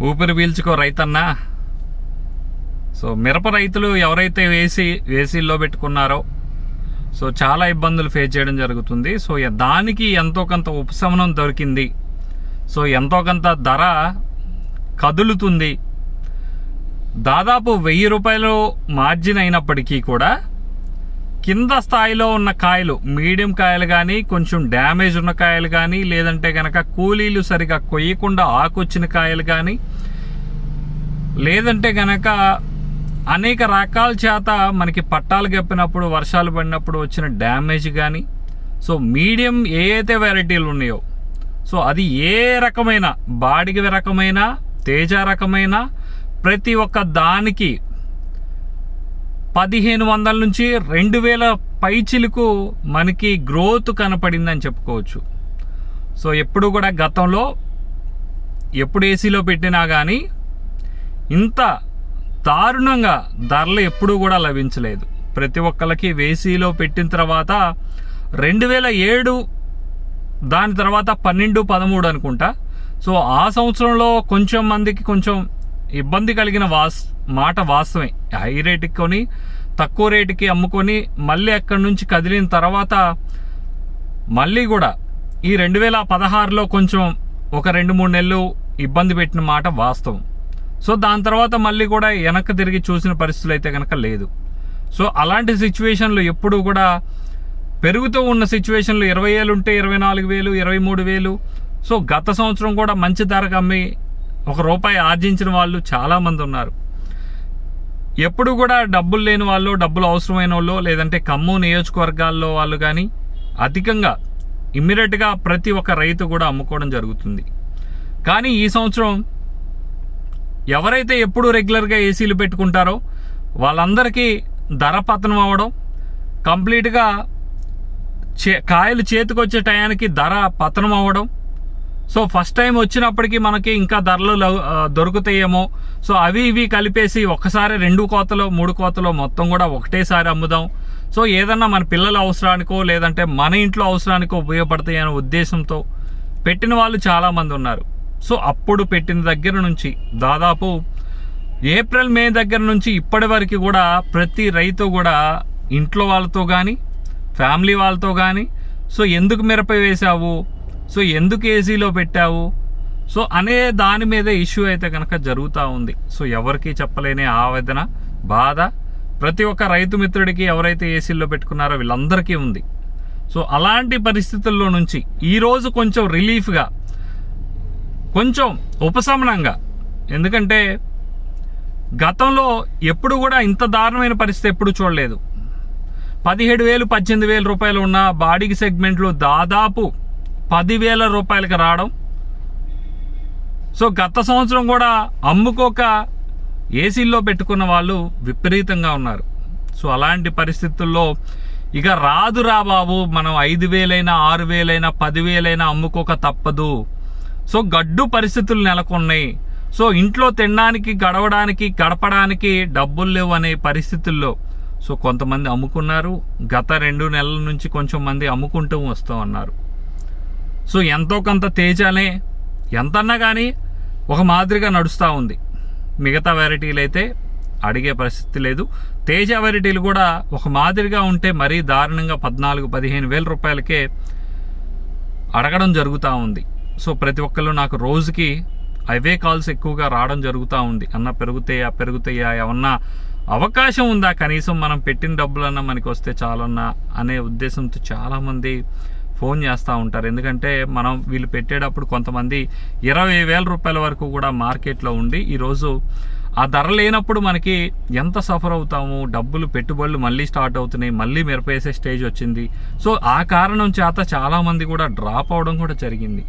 ఊపిరి పీల్చుకో రైతన్నా. సో మిరప రైతులు ఎవరైతే వేసి వేసీల్లో పెట్టుకున్నారో సో చాలా ఇబ్బందులు ఫేస్ చేయడం జరుగుతుంది. సో దానికి ఎంతో కొంత ఉపశమనం దొరికింది. సో ఎంతో కొంత ధర కదులుతుంది. దాదాపు వెయ్యి రూపాయలు మార్జిన్ అయినప్పటికీ కూడా కింద స్థాయిలో ఉన్న కాయలు మీడియం కాయలు కానీ కొంచెం డ్యామేజ్ ఉన్న కాయలు కానీ లేదంటే కనుక కూలీలు సరిగా కొయ్యకుండా ఆకొచ్చిన కాయలు కానీ లేదంటే గనక అనేక రకాల చేత మనకి పట్టాలు గప్పినప్పుడు వర్షాలు పడినప్పుడు వచ్చిన డ్యామేజ్ కానీ సో మీడియం ఏ అయితే వెరైటీలు ఉన్నాయో సో అది ఏ రకమైన బాడిగ రకమైన తేజ రకమైన ప్రతి ఒక్క దానికి పదిహేను వందల నుంచి రెండు వేల పైచిలకు మనకి గ్రోత్ కనపడిందని చెప్పుకోవచ్చు. సో ఎప్పుడు కూడా గతంలో ఎప్పుడు ఏసీలో పెట్టినా కానీ ఇంత దారుణంగా ధరలు ఎప్పుడూ కూడా లభించలేదు. ప్రతి ఒక్కరికి వేసీలో పెట్టిన తర్వాత రెండు వేల ఏడు దాని తర్వాత పన్నెండు పదమూడు అనుకుంటా. సో ఆ సంవత్సరంలో కొంచెం మందికి కొంచెం ఇబ్బంది కలిగిన వాస్ మాట వాస్తవమే. హై రేటుకి కొని తక్కువ రేటుకి అమ్ముకొని మళ్ళీ అక్కడి నుంచి కదిలిన తర్వాత మళ్ళీ కూడా ఈ రెండు వేల పదహారులో కొంచెం ఒక రెండు మూడు నెలలు ఇబ్బంది పెట్టిన మాట వాస్తవం. సో దాని తర్వాత మళ్ళీ కూడా వెనక్కి తిరిగి చూసిన పరిస్థితులు అయితే కనుక లేదు. సో అలాంటి సిచ్యువేషన్లు ఎప్పుడు కూడా పెరుగుతూ ఉన్న సిచ్యువేషన్లు ఇరవై వేలు ఉంటే ఇరవై నాలుగు వేలు ఇరవై మూడు వేలు. సో గత సంవత్సరం కూడా మంచి ధరకు అమ్మి ఒక రూపాయి ఆర్జించిన వాళ్ళు చాలామంది ఉన్నారు. ఎప్పుడు కూడా డబ్బులు లేని వాళ్ళు డబ్బులు అవసరమైన వాళ్ళు లేదంటే కమ్ము నియోజకవర్గాల్లో వాళ్ళు కానీ అధికంగా ఇమ్మీడియట్గా ప్రతి ఒక్క రైతు కూడా అమ్ముకోవడం జరుగుతుంది. కానీ ఈ సంవత్సరం ఎవరైతే ఎప్పుడు రెగ్యులర్గా ఏసీలు పెట్టుకుంటారో వాళ్ళందరికీ ధర పతనం అవ్వడం కంప్లీట్గా చే కాయలు చేతికొచ్చే టయానికి ధర పతనం అవ్వడం సో ఫస్ట్ టైం వచ్చినప్పటికీ మనకి ఇంకా ధరలు లవ్- దొరుకుతాయేమో. సో అవి ఇవి కలిపేసి ఒక్కసారి రెండు కోతలో మూడు కోతలో మొత్తం కూడా ఒకటేసారి అమ్ముదాం. సో ఏదన్నా మన పిల్లల అవసరానికో లేదంటే మన ఇంట్లో అవసరానికో ఉపయోగపడతాయి అనే ఉద్దేశంతో పెట్టిన వాళ్ళు చాలామంది ఉన్నారు. సో అప్పుడు పెట్టిన దగ్గర నుంచి దాదాపు ఏప్రిల్ మే దగ్గర నుంచి ఇప్పటి వరకు కూడా ప్రతి రైతు కూడా ఇంట్లో వాళ్ళతో కానీ ఫ్యామిలీ వాళ్ళతో కానీ సో ఎందుకు మిరప వేసావు సో ఎందుకు ఏసీలో పెట్టావు? సో అనే దాని మీద ఇష్యూ అయితే కనుక జరుగుతూ ఉంది. సో ఎవరికీ చెప్పలేని ఆవేదన బాధ. ప్రతి ఒక్క రైతు మిత్రుడికి ఎవరైతే ఏసీల్లో పెట్టుకున్నారో వీళ్ళందరికీ ఉంది. సో అలాంటి పరిస్థితుల్లో నుంచి ఈరోజు కొంచెం రిలీఫ్గా కొంచెం ఉపశమనంగా ఎందుకంటే గతంలో ఎప్పుడు కూడా ఇంత దారుణమైన పరిస్థితి ఎప్పుడు చూడలేదు. పదిహేడు వేలు పద్దెనిమిది వేల రూపాయలు ఉన్న బాడీకి సెగ్మెంట్లో దాదాపు పదివేల రూపాయలకి రావడం. సో గత సంవత్సరం కూడా అమ్ముకోక ఏసీల్లో పెట్టుకున్న వాళ్ళు విపరీతంగా ఉన్నారు. సో అలాంటి పరిస్థితుల్లో ఇక రాదురా బాబు మనం ఐదు వేలైనా ఆరు వేలైనా పదివేలైనా అమ్ముకోక తప్పదు. సో గడ్డు పరిస్థితులు నెలకొన్నాయి. సో ఇంట్లో తినడానికి గడవడానికి గడపడానికి డబ్బులు లేవు అనే పరిస్థితుల్లో సో కొంతమంది అమ్ముకున్నారు. గత రెండు నెలల నుంచి కొంచెం మంది అమ్ముకుంటూ వస్తూ ఉన్నారు. సో ఎంతో కొంత తేజానే ఎంతన్నా కానీ ఒక మాదిరిగా నడుస్తూ ఉంది. మిగతా వెరైటీలు అయితే అడిగే పరిస్థితి లేదు. తేజ వెరైటీలు కూడా ఒక మాదిరిగా ఉంటే మరీ దారుణంగా పద్నాలుగు పదిహేను వేల రూపాయలకే అడగడం జరుగుతూ ఉంది. సో ప్రతి ఒక్కళ్ళు నాకు రోజుకి అవే కాల్స్ ఎక్కువగా రావడం జరుగుతూ ఉంది. అన్న పెరుగుతాయా పెరుగుతాయా ఏమన్నా అవకాశం ఉందా? కనీసం మనం పెట్టిన డబ్బులన్నా మనకి వస్తే చాలన్నా అనే ఉద్దేశంతో చాలామంది ఫోన్ చేస్తూ ఉంటారు. ఎందుకంటే మనం వీళ్ళు పెట్టేటప్పుడు కొంతమంది ఇరవై వేల రూపాయల వరకు కూడా మార్కెట్లో ఉండి ఈరోజు ఆ ధర లేనప్పుడు మనకి ఎంత సఫర్ అవుతాము? డబ్బులు పెట్టుబడులు మళ్ళీ స్టార్ట్ అవుతున్నాయి. మళ్ళీ మిరపేసే స్టేజ్ వచ్చింది. సో ఆ కారణం చేత చాలామంది కూడా డ్రాప్ అవడం కూడా జరిగింది.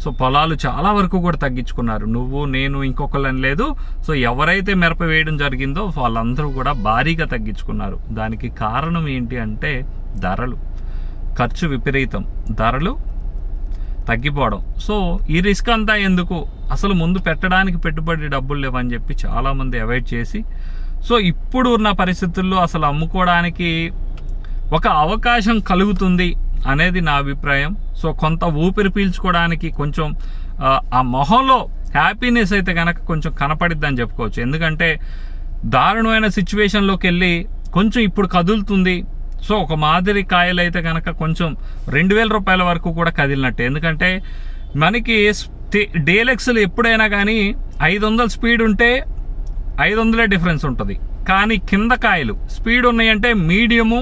సో పొలాలు చాలా వరకు కూడా తగ్గించుకున్నారు. నువ్వు నేను ఇంకొకళ్ళని లేదు. సో ఎవరైతే మిరప వేయడం జరిగిందో వాళ్ళందరూ కూడా భారీగా తగ్గించుకున్నారు. దానికి కారణం ఏంటి అంటే ధరలు. ఖర్చు విపరీతం. ధరలు తగ్గిపోవడం. సో ఈ రిస్క్ అంతా ఎందుకు? అసలు ముందు పెట్టడానికి పెట్టుబడి డబ్బులు లేవని చెప్పి చాలామంది అవాయిడ్ చేసి సో ఇప్పుడు ఉన్న పరిస్థితుల్లో అసలు అమ్ముకోవడానికి ఒక అవకాశం కలుగుతుంది అనేది నా అభిప్రాయం. సో కొంత ఊపిరి పీల్చుకోవడానికి కొంచెం ఆ, మొహంలో హ్యాపీనెస్ అయితే కనుక కొంచెం కనపడిద్ది అని చెప్పుకోవచ్చు. ఎందుకంటే దారుణమైన సిచ్యువేషన్లోకి వెళ్ళి కొంచెం ఇప్పుడు కదులుతుంది. సో ఒక మాదిరి కాయలు అయితే కనుక కొంచెం రెండు వేల రూపాయల వరకు కూడా కదిలినట్టే. ఎందుకంటే మనకి డేలెక్స్లు ఎప్పుడైనా కానీ ఐదు వందల స్పీడ్ ఉంటే ఐదు వందలే డిఫరెన్స్ ఉంటుంది. కానీ కింద కాయలు స్పీడ్ ఉన్నాయంటే మీడియము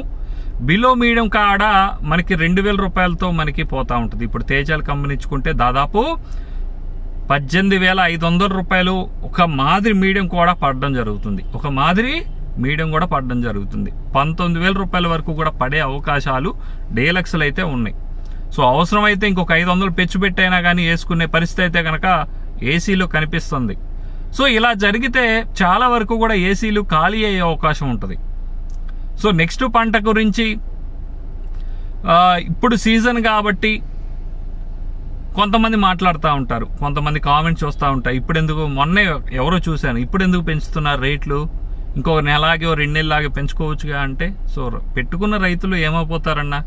బిలో మీడియం కాడ మనకి రెండు వేల రూపాయలతో మనకి పోతూ ఉంటుంది. ఇప్పుడు తేజాలు కంపెనీచ్చుకుంటే దాదాపు పద్దెనిమిది వేల ఐదు వందల రూపాయలు ఒక మాదిరి మీడియం కూడా పడడం జరుగుతుంది. ఒక మాదిరి మీడియం కూడా పడడం జరుగుతుంది. పంతొమ్మిది వేల రూపాయల వరకు కూడా పడే అవకాశాలు డేలక్స్లు అయితే ఉన్నాయి. సో అవసరమైతే ఇంకొక ఐదు వందలు పెచ్చు పెట్టైనా కానీ వేసుకునే పరిస్థితి అయితే కనుక ఏసీలో కనిపిస్తుంది. సో ఇలా జరిగితే చాలా వరకు కూడా ఏసీలు ఖాళీ అయ్యే అవకాశం ఉంటుంది. సో నెక్స్ట్ పంట గురించి ఇప్పుడు సీజన్ కాబట్టి కొంతమంది మాట్లాడుతూ ఉంటారు. కొంతమంది కామెంట్స్ వస్తూ ఉంటాయి. ఇప్పుడు ఎందుకు మొన్నే ఎవరో చూశాను. ఇప్పుడు ఎందుకు పెంచుతున్నారు రేట్లు? ఇంకొక నెలాగే ఓ రెండు నెలలాగే పెంచుకోవచ్చుగా అంటే సో పెట్టుకున్న రైతులు ఏమైపోతారన్నా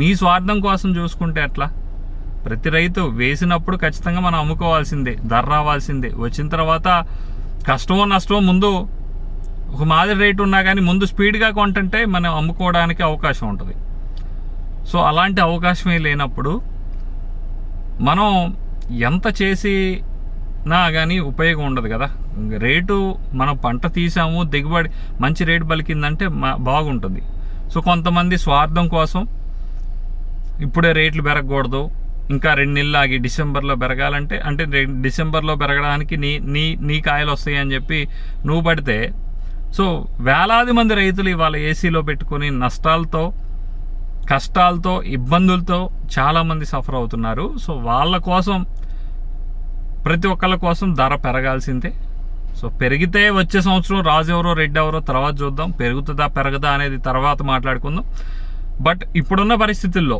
మీ స్వార్థం కోసం చూసుకుంటే అట్లా ప్రతి రైతు వేసినప్పుడు ఖచ్చితంగా మనం అమ్ముకోవాల్సిందే ధర రావాల్సిందే. వచ్చిన తర్వాత కష్టమో నష్టమో ముందు ఒక మాదిరి రేటు ఉన్నా కానీ ముందు స్పీడ్గా కొంటుంటే మనం అమ్ముకోవడానికి అవకాశం ఉంటుంది. సో అలాంటి అవకాశమే లేనప్పుడు మనం ఎంత చేసి నా కానీ ఉపయోగం ఉండదు కదా. రేటు మనం పంట తీసాము దిగుబడి మంచి రేటు పలికిందంటే మా- బాగుంటుంది. సో కొంతమంది స్వార్థం కోసం ఇప్పుడే రేట్లు పెరగకూడదు. ఇంకా రెండు నెలలు ఆగి డిసెంబర్లో పెరగాలంటే అంటే డిసెంబర్లో పెరగడానికి నీ నీ నీ కాయలు వస్తాయి అని చెప్పి నువ్వు పడితే సో వేలాది మంది రైతులు ఇవాళ ఏసీలో పెట్టుకొని నష్టాలతో కష్టాలతో ఇబ్బందులతో చాలామంది సఫర్ అవుతున్నారు. సో వాళ్ళ కోసం ప్రతి ఒక్కళ్ళ కోసం ధర పెరగాల్సిందే. సో పెరిగితే వచ్చే సంవత్సరం రాజు ఎవరో రెడ్డి ఎవరో తర్వాత చూద్దాం. పెరుగుతుందా పెరగదా అనేది తర్వాత మాట్లాడుకుందాం. బట్ ఇప్పుడున్న పరిస్థితుల్లో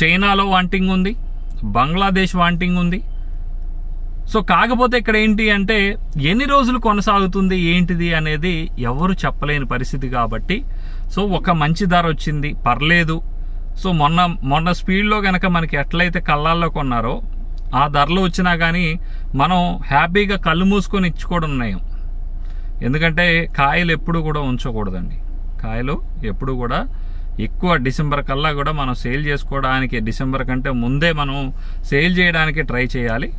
చైనాలో వాంటింగ్ ఉంది బంగ్లాదేశ్ వాంటింగ్ ఉంది. సో కాకపోతే ఇక్కడ ఏంటి అంటే ఎన్ని రోజులు కొనసాగుతుంది ఏంటిది అనేది ఎవరు చెప్పలేని పరిస్థితి కాబట్టి సో ఒక మంచి ధర వచ్చింది పర్లేదు. సో మొన్న మొన్న స్పీడ్లో కనుక మనకి ఎట్లయితే కళ్ళాల్లో కొన్నారో ఆ ధరలు వచ్చినా కానీ మనం హ్యాపీగా కళ్ళు మూసుకొని ఇచ్చుకోవడం ఉన్నాయం ఎందుకంటే కాయలు ఎప్పుడు కూడా ఉంచకూడదండి. కాయలు ఎప్పుడు కూడా ఎక్కువ డిసెంబర్ కల్లా కూడా మనం సేల్ చేసుకోవడానికి డిసెంబర్ కంటే ముందే మనం సేల్ చేయడానికి ట్రై చేయాలి.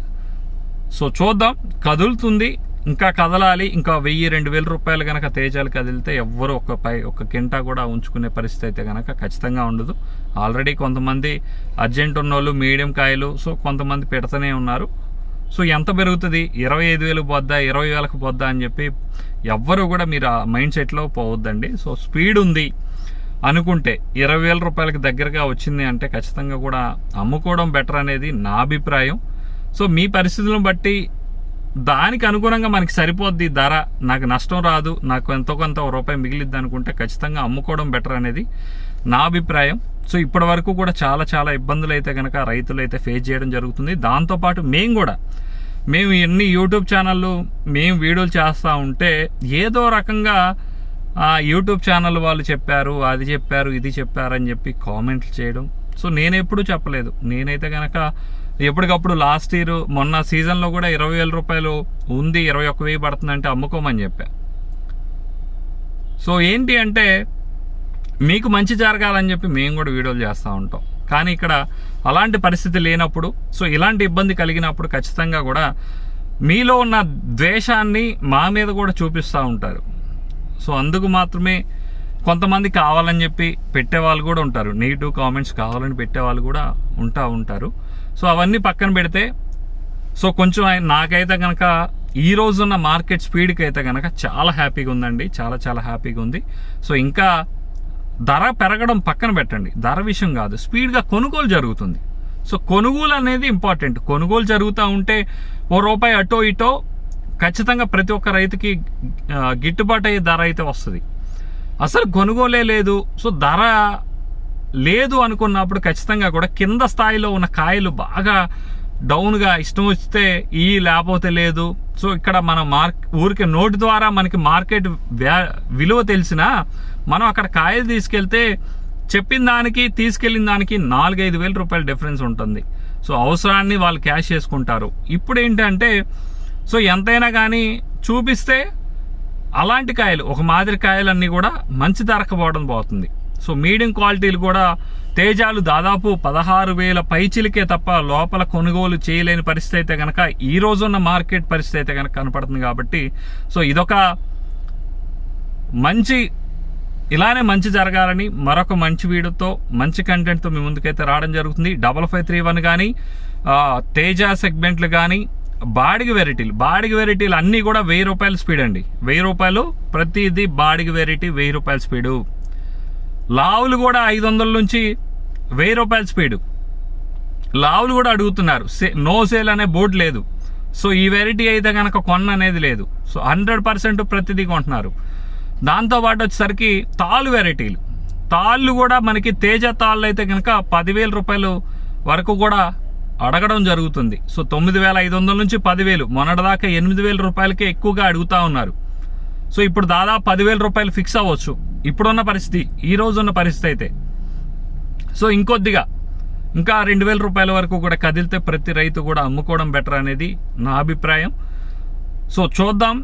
సో చూద్దాం. కదులుతుంది. ఇంకా కదలాలి. ఇంకా వెయ్యి రెండు వేల రూపాయలు కనుక తేజాలు కదిలితే ఎవ్వరు ఒక పై ఒక కింటా కూడా ఉంచుకునే పరిస్థితి అయితే కనుక ఖచ్చితంగా ఉండదు. ఆల్రెడీ కొంతమంది అర్జెంట్ ఉన్నోళ్ళు మీడియం కాయలు సో కొంతమంది పెడుతూనే ఉన్నారు. సో ఎంత పెరుగుతుంది? ఇరవై ఐదు వేలు పోద్దా? ఇరవై వేలకు పోద్దా అని చెప్పి ఎవ్వరు కూడా మీరు ఆ మైండ్ సెట్లో పోవద్దండి. సో స్పీడ్ ఉంది అనుకుంటే ఇరవై వేల రూపాయలకి దగ్గరగా వచ్చింది అంటే ఖచ్చితంగా కూడా అమ్ముకోవడం బెటర్ అనేది నా అభిప్రాయం. సో మీ పరిస్థితులను బట్టి దానికి అనుగుణంగా మనకి సరిపోద్ది ధర. నాకు నష్టం రాదు. నాకు ఎంతో కొంత రూపాయి మిగిలిద్ది అనుకుంటే ఖచ్చితంగా అమ్ముకోవడం బెటర్ అనేది నా అభిప్రాయం. సో ఇప్పటి వరకు కూడా చాలా చాలా ఇబ్బందులు అయితే కనుక రైతులు అయితే ఫేస్ చేయడం జరుగుతుంది. దాంతోపాటు మేము కూడా మేము ఎన్ని యూట్యూబ్ ఛానళ్ళు మేము వీడియోలు చేస్తూ ఉంటే ఏదో రకంగా యూట్యూబ్ ఛానల్ వాళ్ళు చెప్పారు అది చెప్పారు ఇది చెప్పారని చెప్పి కామెంట్లు చేయడం సో నేను ఎప్పుడూ చెప్పలేదు. నేనైతే కనుక ఎప్పటికప్పుడు లాస్ట్ ఇయర్ మొన్న సీజన్లో కూడా ఇరవై వేల రూపాయలు ఉంది ఇరవై ఒక్క వెయ్యి పడుతుందంటే అమ్ముకోమని చెప్పా. సో ఏంటి అంటే మీకు మంచి జరగాలని చెప్పి మేము కూడా వీడియోలు చేస్తూ ఉంటాం. కానీ ఇక్కడ అలాంటి పరిస్థితి లేనప్పుడు సో ఇలాంటి ఇబ్బంది కలిగినప్పుడు ఖచ్చితంగా కూడా మీలో ఉన్న ద్వేషాన్ని మా మీద కూడా చూపిస్తూ ఉంటారు. సో అందుకు మాత్రమే కొంతమంది కావాలని చెప్పి పెట్టే వాళ్ళు కూడా ఉంటారు. నెగిటివ్ కామెంట్స్ కావాలని పెట్టే వాళ్ళు కూడా ఉంటా ఉంటారు. సో అవన్నీ పక్కన పెడితే సో కొంచెం నాకైతే కనుక ఈ రోజున్న మార్కెట్ స్పీడ్కి అయితే కనుక చాలా హ్యాపీగా ఉందండి. చాలా చాలా హ్యాపీగా ఉంది. సో ఇంకా ధర పెరగడం పక్కన పెట్టండి. ధర విషయం కాదు. స్పీడ్గా కొనుగోలు జరుగుతుంది. సో కొనుగోలు అనేది ఇంపార్టెంట్. కొనుగోలు జరుగుతూ ఉంటే ఓ రూపాయి అటో ఇటో ఖచ్చితంగా ప్రతి ఒక్క రైతుకి గిట్టుబాటు అయ్యే ధర అయితే వస్తుంది. అసలు కొనుగోలే లేదు. సో ధర లేదు అనుకున్నప్పుడు ఖచ్చితంగా కూడా కింద స్థాయిలో ఉన్న కాయలు బాగా డౌన్గా ఇష్టం వస్తే ఈ లేకపోతే లేదు. సో ఇక్కడ మన మార్క్ ఊరికి నోటు ద్వారా మనకి మార్కెట్ వ్యా- విలువ తెలిసినా మనం అక్కడ కాయలు తీసుకెళ్తే చెప్పిన దానికి తీసుకెళ్ళిన దానికి నాలుగైదు వేల రూపాయల డిఫరెన్స్ ఉంటుంది. సో అవసరాన్ని వాళ్ళు క్యాష్ చేసుకుంటారు. ఇప్పుడు ఏంటంటే సో ఎంతైనా కానీ చూపిస్తే అలాంటి కాయలు ఒక మాదిరి కాయలన్నీ కూడా మంచి ధరకు పోవడం పోతుంది. సో మీడియం క్వాలిటీలు కూడా తేజాలు దాదాపు పదహారు వేల పైచిలకే తప్ప లోపల కొనుగోలు చేయలేని పరిస్థితి అయితే కనుక ఈ రోజున్న మార్కెట్ పరిస్థితి అయితే కనుక కనపడుతుంది కాబట్టి సో ఇదొక మంచి ఇలానే మంచి జరగాలని మరొక మంచి వీడియోతో మంచి కంటెంట్తో మీ ముందుకైతే రావడం జరుగుతుంది. డబల్ ఫైవ్ త్రీ వన్ కానీ తేజ సెగ్మెంట్లు కానీ బాడిగ వెరైటీలు. బాడిగ వెరైటీలు అన్నీ కూడా వెయ్యి రూపాయల స్పీడ్ అండి. వెయ్యి రూపాయలు ప్రతిదీ బాడిగ వెరైటీ వెయ్యి రూపాయల స్పీడు. లావులు కూడా ఐదు వందల నుంచి వెయ్యి రూపాయల స్పీడు. లావులు కూడా అడుగుతున్నారు. సే నో సేల్ అనే బోర్డు లేదు. సో ఈ వెరైటీ అయితే కనుక కొన్న అనేది లేదు. సో హండ్రెడ్ పర్సెంట్ ప్రతిదీ కొంటున్నారు. దాంతోపాటు వచ్చేసరికి తాళ్ళు వెరైటీలు. తాళ్ళు కూడా మనకి తేజ తాళ్ళు అయితే కనుక పదివేల రూపాయలు వరకు కూడా అడగడం జరుగుతుంది. సో తొమ్మిది వేల ఐదు వందల నుంచి పదివేలు. మొన్నటిదాకా ఎనిమిది వేల రూపాయలకే ఎక్కువగా అడుగుతా ఉన్నారు. సో ఇప్పుడు దాదాపు పదివేల రూపాయలు ఫిక్స్ అవ్వచ్చు. ఇప్పుడున్న పరిస్థితి ఈ రోజు ఉన్న పరిస్థితి అయితే. సో ఇంకొద్దిగా ఇంకా రెండు వేల రూపాయల వరకు కూడా కదిలితే ప్రతి రైతు కూడా అమ్ముకోవడం బెటర్ అనేది నా అభిప్రాయం. సో చూద్దాం.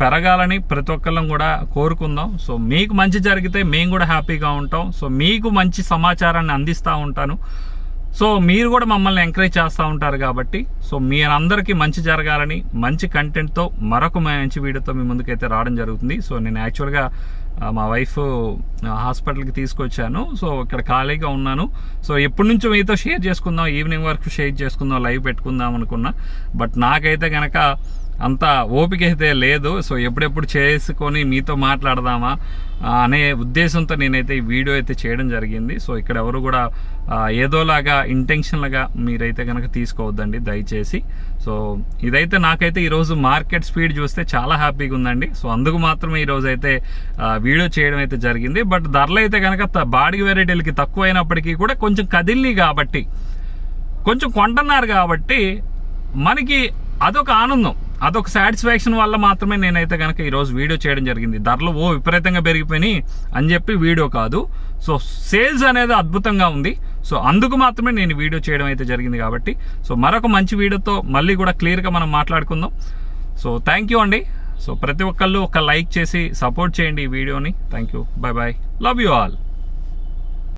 పెరగాలని ప్రతి ఒక్కళ్ళం కూడా కోరుకుందాం. సో మీకు మంచి జరిగితే మేము కూడా హ్యాపీగా ఉంటాం. సో మీకు మంచి సమాచారాన్ని అందిస్తూ ఉంటాను. సో మీరు కూడా మమ్మల్ని ఎంకరేజ్ చేస్తూ ఉంటారు కాబట్టి సో మీరందరికీ మంచి జరగాలని మంచి కంటెంట్తో మరొక మంచి వీడియోతో మీ ముందుకైతే రావడం జరుగుతుంది. సో నేను యాక్చువల్గా మా వైఫ్ హాస్పిటల్కి తీసుకొచ్చాను. సో ఇక్కడ ఖాళీగా ఉన్నాను. సో ఎప్పటి నుంచో మీతో షేర్ చేసుకుందాం ఈవినింగ్ వరకు షేర్ చేసుకుందాం లైవ్ పెట్టుకుందాం అనుకున్నా. బట్ నాకైతే కనుక అంత ఓపిక అయితే లేదు. సో ఎప్పుడెప్పుడు చేసుకొని మీతో మాట్లాడదామా అనే ఉద్దేశంతో నేనైతే ఈ వీడియో అయితే చేయడం జరిగింది. సో ఇక్కడ ఎవరు కూడా ఏదోలాగా ఇంటెన్షన్లుగా మీరైతే కనుక తీసుకోవద్దండి దయచేసి. సో ఇదైతే నాకైతే ఈరోజు మార్కెట్ స్పీడ్ చూస్తే చాలా హ్యాపీగా ఉందండి. సో అందుకు మాత్రమే ఈరోజు అయితే వీడియో చేయడం అయితే జరిగింది. బట్ ధరలు అయితే కనుక త- బాడీ వెరైటీలకి తక్కువ అయినప్పటికీ కూడా కొంచెం కదిలి కాబట్టి కొంచెం కొంటున్నారు కాబట్టి మనకి అదొక ఆనందం. అదొక సాటిస్ఫాక్షన్ వల్ల మాత్రమే నేనైతే కనుక ఈరోజు వీడియో చేయడం జరిగింది. ధరలు ఓ విపరీతంగా పెరిగిపోయినాయి అని చెప్పి వీడియో కాదు. సో సేల్స్ అనేది అద్భుతంగా ఉంది. సో అందుకు మాత్రమే నేను వీడియో చేయడం అయితే జరిగింది కాబట్టి. సో మరొక మంచి వీడియోతో మళ్ళీ కూడా క్లియర్గా మనం మాట్లాడుకుందాం. సో థ్యాంక్ యూ అండి. సో ప్రతి ఒక్కళ్ళు ఒక లైక్ చేసి సపోర్ట్ చేయండి ఈ వీడియోని. Thank you bye bye love you all